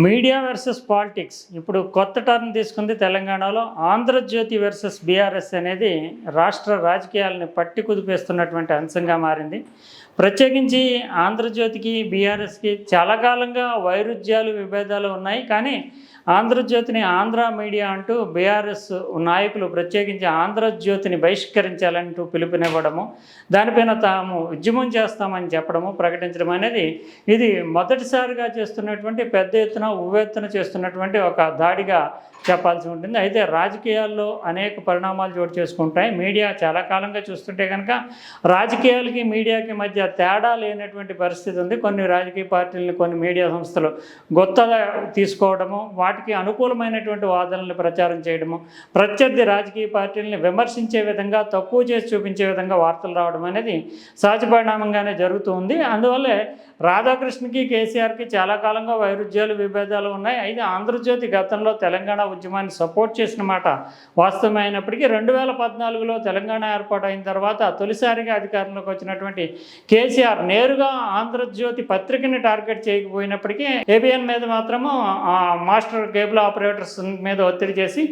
Media versus politics. ఇప్పుడు కొత్త turn తీసుకుంది తెలంగాణలో. ఆంధ్రజ్యోతి వర్సెస్ బీఆర్ఎస్ అనేది రాష్ట్ర రాజకీయాలని పట్టి కుదిపేస్తున్నటువంటి అంశంగా మారింది. ప్రత్యేకించి ఆంధ్రజ్యోతికి బీఆర్ఎస్కి చాలా కాలంగా వైరుధ్యాలు విభేదాలు ఉన్నాయి. కానీ ఆంధ్రజ్యోతిని ఆంధ్ర మీడియా అంటూ బీఆర్ఎస్ నాయకులు ప్రత్యేకించి ఆంధ్రజ్యోతిని బహిష్కరించాలంటూ పిలుపునివ్వడము దానిపైన తాము ఉద్యమం చేస్తామని చెప్పడము ప్రకటించడం అనేది ఇది మొదటిసారిగా చేస్తున్నటువంటి పెద్ద ఎత్తున ఉవ్వెత్తున చేస్తున్నటువంటి ఒక దాడిగా చెప్పాల్సి ఉంటుంది. అయితే రాజకీయాల్లో అనేక పరిణామాలు చోటు చేసుకుంటాయి. మీడియా చాలా కాలంగా చూస్తుంటే కనుక రాజకీయాలకి మీడియాకి మధ్య తేడా లేనటువంటి పరిస్థితి ఉంది. కొన్ని రాజకీయ పార్టీలను కొన్ని మీడియా సంస్థలు గొత్తగా తీసుకోవడము వాటికి అనుకూలమైనటువంటి వాదనలు ప్రచారం చేయడము ప్రత్యర్థి రాజకీయ పార్టీలని విమర్శించే విధంగా తక్కువ చేసి చూపించే విధంగా వార్తలు రావడం అనేది సహజ పరిణామంగానే జరుగుతుంది అందువల్లే రాధాకృష్ణకి కేసీఆర్కి చాలా కాలంగా వైరుధ్యాలు విభేదాలు ఉన్నాయి. అయితే ఆంధ్రజ్యోతి గతంలో తెలంగాణ ఉద్యమాన్ని సపోర్ట్ చేసిన మాట వాస్తవమే అయినప్పటికీ రెండు వేల పద్నాలుగులో తెలంగాణ ఏర్పాటు అయిన తర్వాత తొలిసారిగా అధికారంలోకి వచ్చినటువంటి కేసీఆర్ నేరుగా ఆంధ్రజ్యోతి పత్రికని టార్గెట్ చేయకపోయినప్పటికీ ఏబిఎన్ మీద మాత్రము మాస్టర్ కేబుల్ ఆపరేటర్స్ మీద ఒత్తిడి చేసి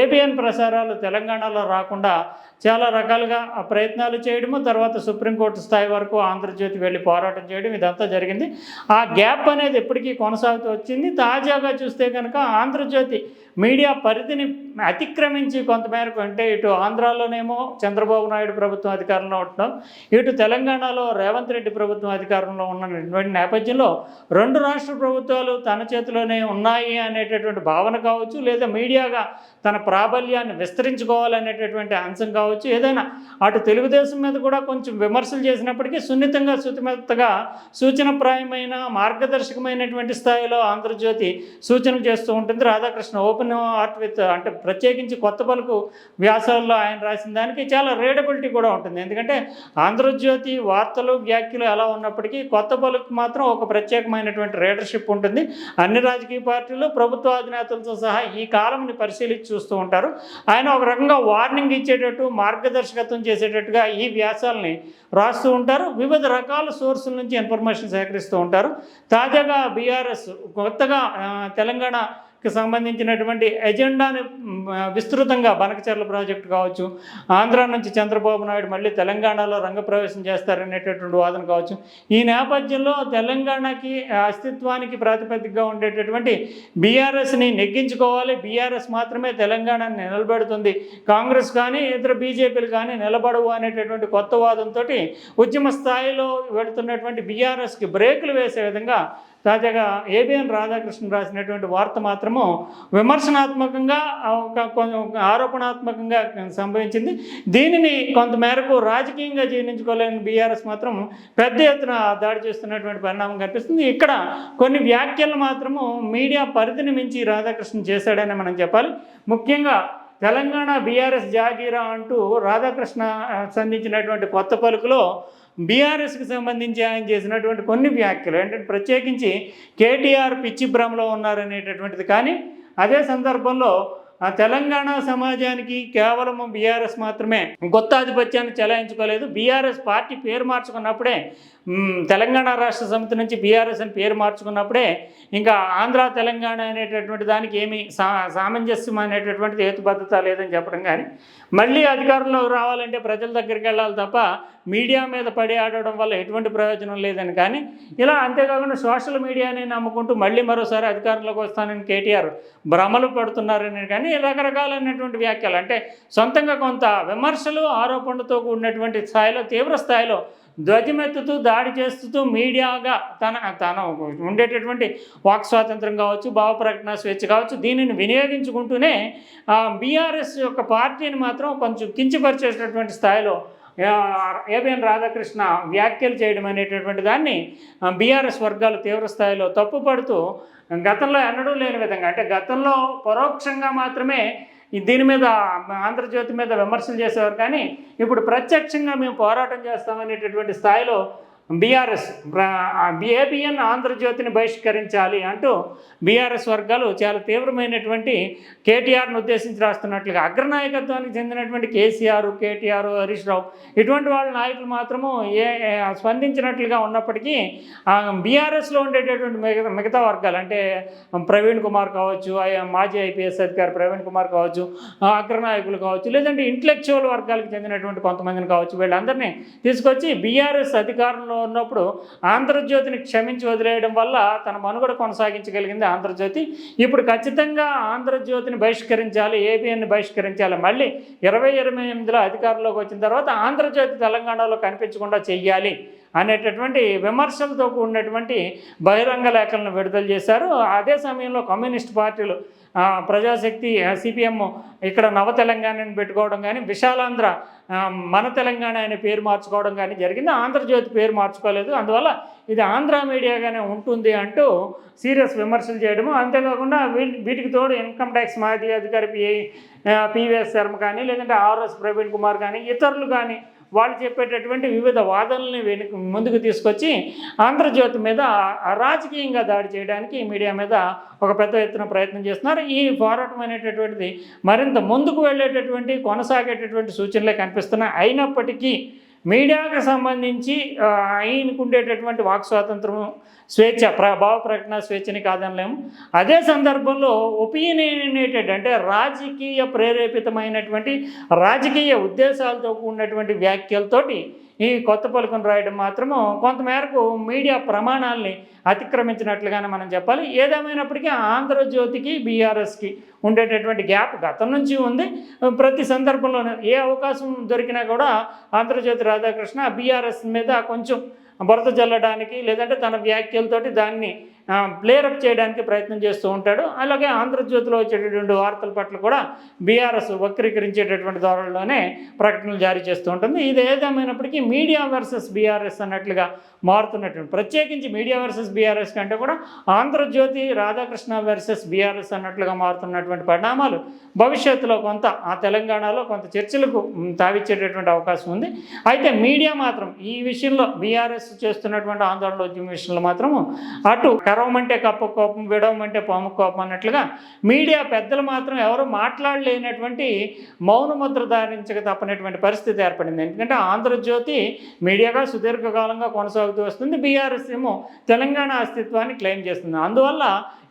ఏబిఎన్ ప్రసారాలు తెలంగాణలో రాకుండా చాలా రకాలుగా ఆ ప్రయత్నాలు చేయడము తర్వాత సుప్రీంకోర్టు స్థాయి వరకు ఆంధ్రజ్యోతి వెళ్ళి పోరాటం చేయడం ఇదంతా జరిగింది. ఆ గ్యాప్ అనేది ఎప్పటికీ కొనసాగుతూ వచ్చింది. తాజాగా చూస్తే కనుక ఆంధ్రజ్యోతి మీడియా పరిధిని అతిక్రమించి కొంతమేరకు అంటే ఇటు ఆంధ్రాలోనేమో చంద్రబాబు నాయుడు ప్రభుత్వం అధికారంలో ఉండడం ఇటు తెలంగాణలో రేవంత్ రెడ్డి ప్రభుత్వం అధికారంలో ఉన్నటువంటి నేపథ్యంలో రెండు రాష్ట్ర ప్రభుత్వాలు తన చేతిలోనే ఉన్నాయి అనేటటువంటి భావన కావచ్చు లేదా మీడియాగా తన ప్రాబల్యాన్ని విస్తరించుకోవాలనేటటువంటి అంశం కావచ్చు. ఏదైనా అటు తెలుగుదేశం మీద కూడా కొంచెం విమర్శలు చేసినప్పటికీ సున్నితంగా సుతిమెత్తగా సూచనప్రాయమైన మార్గదర్శకమైనటువంటి స్థాయిలో ఆంధ్రజ్యోతి సూచన చేస్తూ ఉంటుంది. రాధాకృష్ణ ఓపెన్ ఆర్ట్ విత్ అంటే ప్రత్యేకించి కొత్త పలుకు వ్యాసాల్లో ఆయన రాసిన దానికి చాలా రీడబిలిటీ కూడా ఉంటుంది. ఎందుకంటే ఆంధ్రజ్యోతి వార్తలు వ్యాఖ్యలు ఎలా ఉన్నప్పటికీ కొత్త పలుకు మాత్రం ఒక ప్రత్యేకమైనటువంటి రీడర్షిప్ ఉంటుంది. అన్ని రాజకీయ పార్టీలు ప్రభుత్వ అధినేతలతో సహా ఈ కాలంని పరిశీలించి చూస్తూ ఉంటారు. ఆయన ఒక రకంగా వార్నింగ్ ఇచ్చేటట్టు మార్గదర్శకత్వం చేసేటట్టుగా ఈ వ్యాసాలని రాస్తూ ఉంటారు. వివిధ రకాల సోర్సుల నుంచి ఇన్ఫర్మేషన్ సేకరిస్తూ ఉంటారు. తాజాగా బీఆర్ఎస్ కొత్తగా తెలంగాణ కి సంబంధించినటువంటి ఎజెండాని విస్తృతంగా బనకచర్ల ప్రాజెక్టు కావచ్చు ఆంధ్ర నుంచి చంద్రబాబు నాయుడు మళ్ళీ తెలంగాణలో రంగప్రవేశం చేస్తారనేటటువంటి వాదన కావచ్చు. ఈ నేపథ్యంలో తెలంగాణకి అస్తిత్వానికి ప్రాతిపదికగా ఉండేటటువంటి బీఆర్ఎస్ని నెగ్గించుకోవాలి. బీఆర్ఎస్ మాత్రమే తెలంగాణని నిలబెడుతుంది. కాంగ్రెస్ కానీ ఇతర బీజేపీలు కానీ నిలబడవు అనేటటువంటి కొత్త వాదంతో ఉద్యమ స్థాయిలో వెళుతున్నటువంటి బీఆర్ఎస్కి బ్రేకులు వేసే విధంగా తాజాగా ఏబిఎన్ రాధాకృష్ణ రాసినటువంటి వార్త మాత్రము విమర్శనాత్మకంగా ఒక కొంచెం ఆరోపణాత్మకంగా సంభవించింది. దీనిని కొంతమేరకు రాజకీయంగా జీర్ణించుకోలేని బీఆర్ఎస్ మాత్రం పెద్ద ఎత్తున దాడి చేస్తున్నటువంటి పరిణామం కనిపిస్తుంది. ఇక్కడ కొన్ని వ్యాఖ్యలు మాత్రము మీడియా పరిధిని మించి రాధాకృష్ణ చేశాడని మనం చెప్పాలి. ముఖ్యంగా తెలంగాణ బీఆర్ఎస్ జాగీరా అంటూ రాధాకృష్ణ సంధించినటువంటి కొత్త పలుకులో బీఆర్ఎస్కి సంబంధించి ఆయన చేసినటువంటి కొన్ని వ్యాఖ్యలు ఏంటంటే ప్రత్యేకించి కేటీఆర్ పిచ్చి భ్రమలో ఉన్నారనేటటువంటిది. కానీ అదే సందర్భంలో ఆ తెలంగాణ సమాజానికి కేవలం బీఆర్ఎస్ మాత్రమే గొత్తాధిపత్యాన్ని చెలాయించుకోలేదు. బీఆర్ఎస్ పార్టీ పేరు మార్చుకున్నప్పుడే తెలంగాణ రాష్ట్ర సమితి నుంచి బీఆర్ఎస్ అని పేరు మార్చుకున్నప్పుడే ఇంకా ఆంధ్ర తెలంగాణ అనేటటువంటి దానికి ఏమి సా సామంజస్యం అనేటటువంటిది హేతుబద్ధత లేదని చెప్పడం కానీ మళ్ళీ అధికారంలో రావాలంటే ప్రజల దగ్గరికి వెళ్ళాలి తప్ప మీడియా మీద పడి ఆడడం వల్ల ఎటువంటి ప్రయోజనం లేదని కానీ ఇలా అంతేకాకుండా సోషల్ మీడియాని నమ్ముకుంటూ మళ్ళీ మరోసారి అధికారంలోకి వస్తానని కేటీఆర్ భ్రమలు పడుతున్నారని కానీ రకరకాలైనటువంటి వ్యాఖ్యలు. అంటే సొంతంగా కొంత విమర్శలు ఆరోపణలతో కూడినటువంటి స్థాయిలో తీవ్ర స్థాయిలో ధ్వజమెత్తుతూ దాడి చేస్తూ మీడియాగా తన తన ఉండేటటువంటి వాక్ స్వాతంత్రం కావచ్చు భావ ప్రకటన స్వేచ్ఛ కావచ్చు దీనిని వినియోగించుకుంటూనే బీఆర్ఎస్ యొక్క పార్టీని మాత్రం కొంచెం కించపరిచేటటువంటి స్థాయిలో ఏబిఎన్ రాధాకృష్ణ వ్యాఖ్యలు చేయడం అనేటటువంటి దాన్ని బీఆర్ఎస్ వర్గాలు తీవ్రస్థాయిలో తప్పుపడుతూ గతంలో ఎన్నడూ లేని విధంగా అంటే గతంలో పరోక్షంగా మాత్రమే దీని మీద ఆంధ్రజ్యోతి మీద విమర్శలు చేసేవారు కానీ ఇప్పుడు ప్రత్యక్షంగా మేము పోరాటం చేస్తామనేటటువంటి స్థాయిలో బీఆర్ఎస్ ఏబిఎన్ ఆంధ్రజ్యోతిని బహిష్కరించాలి అంటూ బీఆర్ఎస్ వర్గాలు చాలా తీవ్రమైనటువంటి కేటీఆర్ను ఉద్దేశించి రాస్తున్నట్లుగా అగ్రనాయకత్వానికి చెందినటువంటి కేసీఆర్ కేటీఆర్ హరీష్ రావు ఇటువంటి వాళ్ళ నాయకులు మాత్రము ఏ స్పందించినట్లుగా ఉన్నప్పటికీ బీఆర్ఎస్లో ఉండేటటువంటి మిగతా మిగతా వర్గాలు అంటే ప్రవీణ్ కుమార్ కావచ్చు మాజీ ఐపీఎస్ అధికారి ప్రవీణ్ కుమార్ కావచ్చు అగ్రనాయకులు కావచ్చు లేదంటే ఇంటలెక్చువల్ వర్గాలకు చెందినటువంటి కొంతమందిని కావచ్చు వీళ్ళందరినీ తీసుకొచ్చి బీఆర్ఎస్ అధికారంలో ఉన్నప్పుడు ఆంధ్రజ్యోతిని క్షమించి వదిలేయడం వల్ల తన మనుగడ కొనసాగించగలిగింది ఆంధ్రజ్యోతి. ఇప్పుడు ఖచ్చితంగా ఆంధ్రజ్యోతిని బహిష్కరించాలి ఏబిఎన్ని బహిష్కరించాలి. మళ్ళీ ఇరవై ఇరవై ఎనిమిదిలో అధికారంలోకి వచ్చిన తర్వాత ఆంధ్రజ్యోతి తెలంగాణలో కనిపించకుండా చెయ్యాలి. అనేటటువంటి విమర్శలతో కూడినటువంటి బహిరంగ లేఖలను విడుదల చేశారు. అదే సమయంలో కమ్యూనిస్ట్ పార్టీలు ప్రజాశక్తి సిపిఎం ఇక్కడ నవ తెలంగాణని పెట్టుకోవడం కానీ విశాలాంధ్ర మన తెలంగాణ అనే పేరు మార్చుకోవడం కానీ జరిగింది. ఆంధ్రజ్యోతి పేరు మార్చుకోలేదు. అందువల్ల ఇది ఆంధ్ర మీడియాగానే ఉంటుంది అంటూ సీరియస్ విమర్శలు చేయడము. అంతేకాకుండా వీటి వీటికి తోడు ఇన్కమ్ ట్యాక్స్ మాజీ అధికారి పిఐ పివిఎస్ శర్మ కానీ లేదంటే ఆర్ఎస్ ప్రవీణ్ కుమార్ కానీ ఇతరులు కానీ వాళ్ళు చెప్పేటటువంటి వివిధ వాదనల్ని వెనుక ముందుకు తీసుకొచ్చి ఆంధ్రజ్యోతి మీద రాజకీయంగా దాడి చేయడానికి మీడియా మీద ఒక పెద్ద ఎత్తున ప్రయత్నం చేస్తున్నారు. ఈ పోరాటం అనేటటువంటిది మరింత ముందుకు వెళ్ళేటటువంటి కొనసాగేటటువంటి సూచనలే కనిపిస్తున్నాయి. అయినప్పటికీ మీడియాకు సంబంధించి ఆయనకుండేటటువంటి ఉండేటటువంటి వాక్ స్వాతంత్రం స్వేచ్ఛ ప్ర భావ ప్రకటన స్వేచ్ఛని కాదనలేము. అదే సందర్భంలో ఒపీనియనేటెడ్ అంటే రాజకీయ ప్రేరేపితమైనటువంటి రాజకీయ ఉద్దేశాలతో కూడినటువంటి వ్యాఖ్యలతోటి ఈ కొత్త పలుకును రాయడం మాత్రము కొంతమేరకు మీడియా ప్రమాణాలని అతిక్రమించినట్లుగానే మనం చెప్పాలి. ఏదేమైనప్పటికీ ఆంధ్రజ్యోతికి బీఆర్ఎస్కి ఉండేటటువంటి గ్యాప్ గతం నుంచి ఉంది. ప్రతి సందర్భంలోనూ ఏ అవకాశం దొరికినా కూడా ఆంధ్రజ్యోతి రాధాకృష్ణ బీఆర్ఎస్ మీద కొంచెం బురద జల్లడానికి లేదంటే తన వ్యాఖ్యలతోటి దాన్ని ప్లేరప్ చేయడానికి ప్రయత్నం చేస్తూ ఉంటాడు. అలాగే ఆంధ్రజ్యోతిలో వచ్చేటటువంటి వార్తల పట్ల కూడా బీఆర్ఎస్ వక్రీకరించేటటువంటి ధోరణిలోనే ప్రకటనలు జారీ చేస్తూ ఉంటుంది. ఇది ఏదేమైనప్పటికీ మీడియా వర్సెస్ బీఆర్ఎస్ అన్నట్లుగా మారుతున్నటువంటి ప్రత్యేకించి మీడియా వర్సెస్ బీఆర్ఎస్ కంటే కూడా ఆంధ్రజ్యోతి రాధాకృష్ణ వర్సెస్ బీఆర్ఎస్ అన్నట్లుగా మారుతున్నటువంటి పరిణామాలు భవిష్యత్తులో కొంత ఆ తెలంగాణలో కొంత చర్చలకు తావిచ్చేటటువంటి అవకాశం ఉంది. అయితే మీడియా మాత్రం ఈ విషయంలో బీఆర్ఎస్ చేస్తున్నటువంటి ఆందోళన ఉద్యమ విషయంలో మాత్రము అటు కరవమంటే కప్ప కోపం విడవమంటే పాము కోపం అన్నట్లుగా మీడియా పెద్దలు మాత్రం ఎవరు మాట్లాడలేనటువంటి మౌనముద్ర ధారించక తప్పనటువంటి పరిస్థితి ఏర్పడింది. ఎందుకంటే ఆంధ్రజ్యోతి మీడియాగా సుదీర్ఘకాలంగా కొనసాగుతూ వస్తుంది. బీఆర్ఎస్ ఏమో తెలంగాణ అస్తిత్వాన్ని క్లెయిమ్ చేస్తుంది. అందువల్ల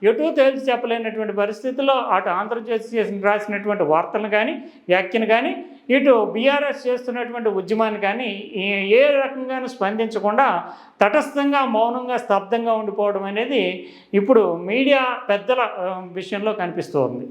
ఎటూ తేల్చి చెప్పలేనటువంటి పరిస్థితుల్లో అటు ఆంధ్రజ్యోతి చేసిన రాసినటువంటి వార్తలను కానీ వ్యాఖ్యను కానీ ఇటు బీఆర్ఎస్ చేస్తున్నటువంటి ఉద్యమాన్ని కానీ ఏ- రకంగానూ స్పందించకుండా తటస్థంగా మౌనంగా స్తబ్దంగా ఉండిపోవడం అనేది ఇప్పుడు మీడియా పెద్దల విషయంలో కనిపిస్తోంది